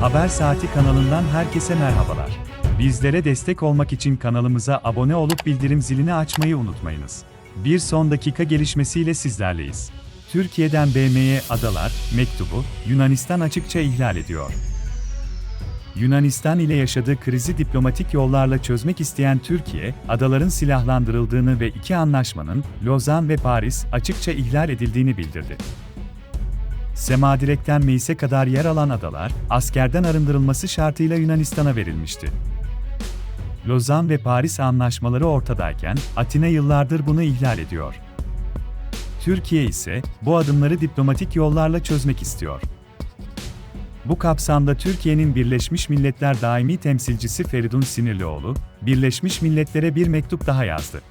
Haber Saati kanalından herkese merhabalar. Bizlere destek olmak için kanalımıza abone olup bildirim zilini açmayı unutmayınız. Bir son dakika gelişmesiyle sizlerleyiz. Türkiye'den BM'ye adalar mektubu Yunanistan açıkça ihlal ediyor. Yunanistan ile yaşadığı krizi diplomatik yollarla çözmek isteyen Türkiye, adaların silahlandırıldığını ve iki anlaşmanın, Lozan ve Paris, açıkça ihlal edildiğini bildirdi. Semadirek'ten Meis'e kadar yer alan adalar, askerden arındırılması şartıyla Yunanistan'a verilmişti. Lozan ve Paris anlaşmaları ortadayken, Atina yıllardır bunu ihlal ediyor. Türkiye ise, bu adımları diplomatik yollarla çözmek istiyor. Bu kapsamda Türkiye'nin Birleşmiş Milletler Daimi Temsilcisi Feridun Sinirlioğlu, Birleşmiş Milletler'e bir mektup daha yazdı.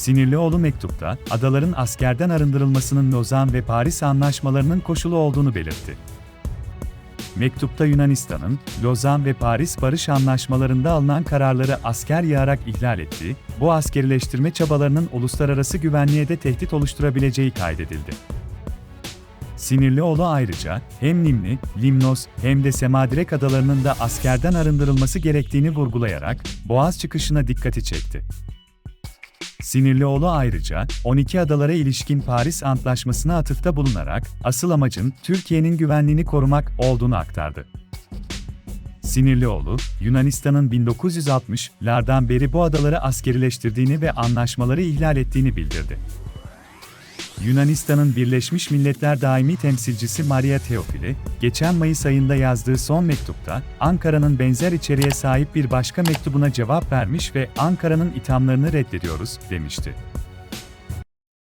Sinirlioğlu mektupta, adaların askerden arındırılmasının Lozan ve Paris anlaşmalarının koşulu olduğunu belirtti. Mektupta Yunanistan'ın, Lozan ve Paris barış anlaşmalarında alınan kararları asker yağarak ihlal ettiği, bu askerileştirme çabalarının uluslararası güvenliğe de tehdit oluşturabileceği kaydedildi. Sinirlioğlu ayrıca, hem Nimli, Limnos hem de Semadirek adalarının da askerden arındırılması gerektiğini vurgulayarak, Boğaz çıkışına dikkati çekti. Sinirlioğlu ayrıca, 12 adalara ilişkin Paris Antlaşması'na atıfta bulunarak, asıl amacın Türkiye'nin güvenliğini korumak olduğunu aktardı. Sinirlioğlu, Yunanistan'ın 1960'lardan beri bu adaları askerileştirdiğini ve anlaşmaları ihlal ettiğini bildirdi. Yunanistan'ın Birleşmiş Milletler Daimi Temsilcisi Maria Teofili, geçen Mayıs ayında yazdığı son mektupta, Ankara'nın benzer içeriğe sahip bir başka mektubuna cevap vermiş ve Ankara'nın ithamlarını reddediyoruz, demişti.